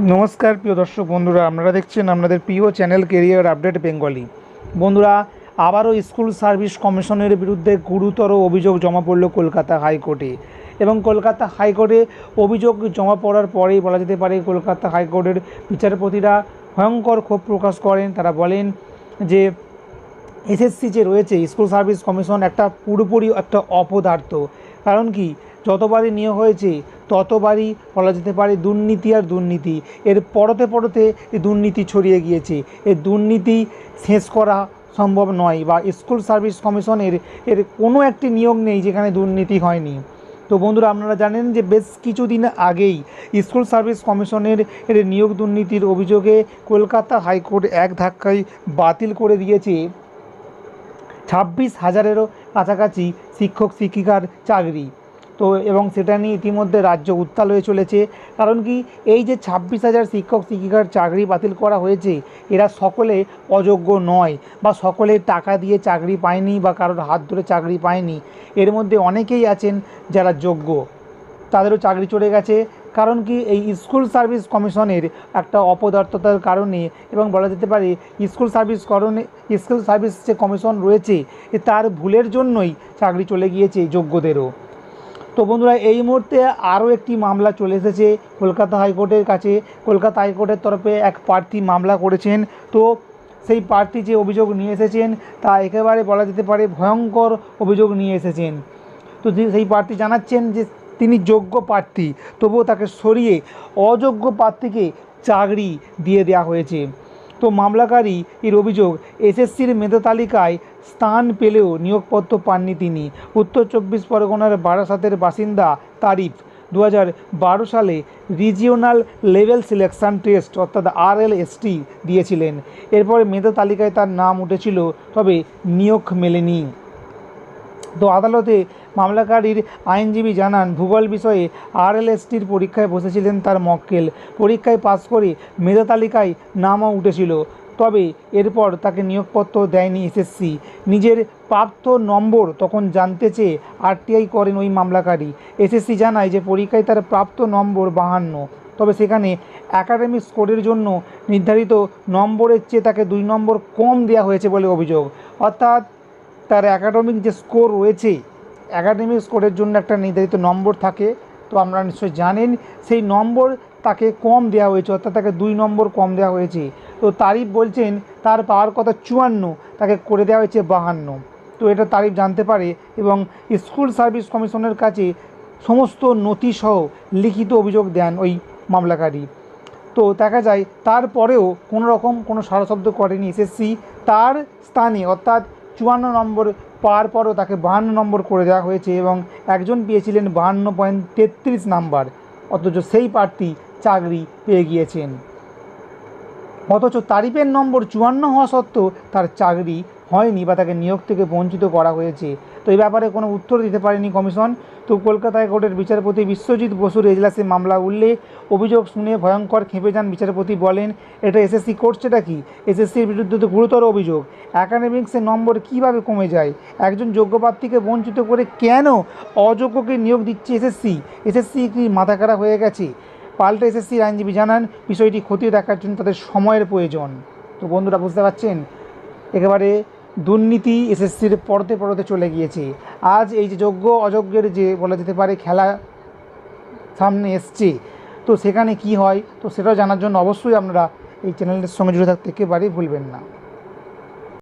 নমস্কার প্রিয় দর্শক বন্ধুরা, আপনারা দেখছেন আপনাদের প্রিয় চ্যানেল কেরিয়ার আপডেট বেঙ্গলি বন্ধুরা, আবারও স্কুল সার্ভিস কমিশনের বিরুদ্ধে গুরুতর অভিযোগ জমা পড়ল কলকাতা হাইকোর্টে। এবং কলকাতা হাইকোর্টে অভিযোগ জমা পড়ার পরেই বলা যেতে পারে, কলকাতা হাইকোর্টের বিচারপতিরা ভয়ঙ্কর ক্ষোভ প্রকাশ করেন। তারা বলেন যে, এসএসসি যে রয়েছে, স্কুল সার্ভিস কমিশন একটা পুরোপুরি একটা অপদার্থ। কারণ কি? যতবারই নিয়োগ হয়েছে, ততবারই বলা যেতে পারে দুর্নীতি আর দুর্নীতি। এর পরতে পরতে দুর্নীতি ছড়িয়ে গিয়েছে। এই দুর্নীতি শেষ করা সম্ভব নয় বা স্কুল সার্ভিস কমিশনের এর কোনো একটি নিয়োগ নেই যেখানে দুর্নীতি হয়নি। তো বন্ধুরা, আপনারা জানেন যে বেশ কিছুদিন আগেই স্কুল সার্ভিস কমিশনের এর নিয়োগ দুর্নীতির অভিযোগে কলকাতা হাইকোর্ট এক ধাক্কায় বাতিল করে দিয়েছে। ছাব্বিশ হাজারেরও কাছাকাছি শিক্ষক শিক্ষিকার চাকরি। তো এবং সেটা নিয়ে ইতিমধ্যে রাজ্য উত্তাল হয়ে চলেছে। কারণ কি, এই যে ছাব্বিশ হাজার শিক্ষক, শিক্ষিকার চাকরি বাতিল করা হয়েছে, এরা সকলে অযোগ্য নয় বা সকলে টাকা দিয়ে চাকরি পায়নি বা কারোর হাত ধরে চাকরি পায়নি। এর মধ্যে অনেকেই আছেন যারা যোগ্য। তাদেরও চাকরি চলে গেছে। কারণ কি, এই স্কুল সার্ভিস কমিশনের একটা অপদার্থতার কারণে এবং বলা যেতে পারে, স্কুল সার্ভিস করণে, স্কুল সার্ভিস যে কমিশন রয়েছে তার ভুলের জন্যই চাকরি চলে গিয়েছে যোগ্যদেরও। তো বন্ধুরা, এই মুহূর্তে আরও একটি মামলা চলে এসেছে কলকাতা হাইকোর্টের কাছে। কলকাতা হাইকোর্টের তরফে এক প্রার্থী মামলা করেছেন। তো সেই প্রার্থী যে অভিযোগ নিয়ে এসেছেন, তা একেবারে বলা যেতে পারে ভয়ঙ্কর অভিযোগ নিয়ে এসেছেন। তো সেই প্রার্থী জানাচ্ছেন যে তিনি যোগ্য প্রার্থী, তবুও তাকে সরিয়ে অযোগ্য প্রার্থীকে চাকরি দিয়ে দেওয়া হয়েছে। তো মামলাকারীর অভিযোগ এসএসসির মেধা তালিকায় স্থান পেলেও নিয়োগপত্র পাননি তিনি। উত্তর চব্বিশ পরগনার বারাসাতের বাসিন্দা তারিফ। দু সালে রিজিওনাল লেভেল সিলেকশান টেস্ট অর্থাৎ আরএলএসটি দিয়েছিলেন। এরপরে মেধা তালিকায় তার নাম উঠেছিল, তবে নিয়োগ মেলেনি। তো আদালতে মামলাকারীর আইনজীবী জানান, ভূগোল বিষয়ে আরএলএসটির পরীক্ষায় বসেছিলেন তার মক্কেল। পরীক্ষায় পাশ করে মেধা তালিকায় নামও উঠেছিল। তবে এরপর তাকে নিয়োগপত্র দেয়নি এসএসসি। নিজের প্রাপ্ত নম্বর তখন জানতে চেয়ে আরটিআই করেন ওই মামলাকারী। এসএসসি জানায় যে পরীক্ষায় তার প্রাপ্ত নম্বর বাহান্ন। তবে সেখানে একাডেমিক স্কোরের জন্য নির্ধারিত নম্বরের চেয়ে তাকে দুই নম্বর কম দেওয়া হয়েছে বলে অভিযোগ। অর্থাৎ তার একাডেমিক যে স্কোর রয়েছে একাডেমিক স্কোরের জন্য একটা নির্ধারিত নম্বর থাকে। তো আপনারা নিশ্চয়ই জানেন, সেই নম্বর তাকে কম দেওয়া হয়েছে, অর্থাৎ তাকে দুই নম্বর কম দেওয়া হয়েছে। তো তারিফ বলছেন, তার পাওয়ার কথা চুয়ান্ন, তাকে করে দেওয়া হয়েছে বাহান্ন। তো এটা তারিফ জানতে পারে এবং স্কুল সার্ভিস কমিশনের কাছে সমস্ত নথিসহ লিখিত অভিযোগ দেন ওই মামলাকারী। তো দেখা যায়, তারপরেও কোনো রকম কোনো সারাশব্দ করেনি এসএসসি। তার স্থানে, অর্থাৎ চুয়ান্ন নম্বর পাওয়ার পরও তাকে বাহান্ন নম্বর করে দেওয়া হয়েছে এবং একজন পেয়েছিলেন বাহান্ন পয়েন্ট তেত্রিশ নাম্বার। অথচ সেই প্রার্থী চাকরি পেয়ে গিয়েছেন। অথচ তারিফের নম্বর চুয়ান্ন হওয়া সত্ত্বেও তার চাকরি হয়নি বা তাকে নিয়োগ থেকে বঞ্চিত করা হয়েছে। তো এই ব্যাপারে কোনো উত্তর দিতে পারেনি কমিশন। তো কলকাতা হাইকোর্টের বিচারপতি বিশ্বজিৎ বসুর এজলাসে মামলা উঠলে অভিযোগ শুনে ভয়ঙ্কর খেপে যান বিচারপতি বলেন, এটা এসএসসি করছেটা কি? এসএসসির বিরুদ্ধে তো গুরুতর অভিযোগ। অ্যাকাডেমিক্সের নম্বর কীভাবে কমে যায়? একজন যোগ্য প্রার্থীকে বঞ্চিত করে কেন অযোগ্যকে নিয়োগ দিচ্ছে এসএসসি? এসএসসি কি মাথা খারাপ হয়ে গেছে? পাল্টা এসএসসির আইনজীবী জানান, বিষয়টি খতিয়ে দেখার জন্য তাদের সময়ের প্রয়োজন। তো বন্ধুরা, বুঝতে পারছেন? একেবারে দুর্নীতি এসএসসির পড়তে পড়তে চলে গিয়েছে। আজ এই যে যোগ্য, অযোগ্যের যে বলা যেতে পারে খেলা সামনে এসছে। তো সেখানে কি হয়? তো সেটাও জানার জন্য অবশ্যই আপনারা এই চ্যানেলের সঙ্গে জুড়ে থাকতে একেবারেই ভুলবেন না।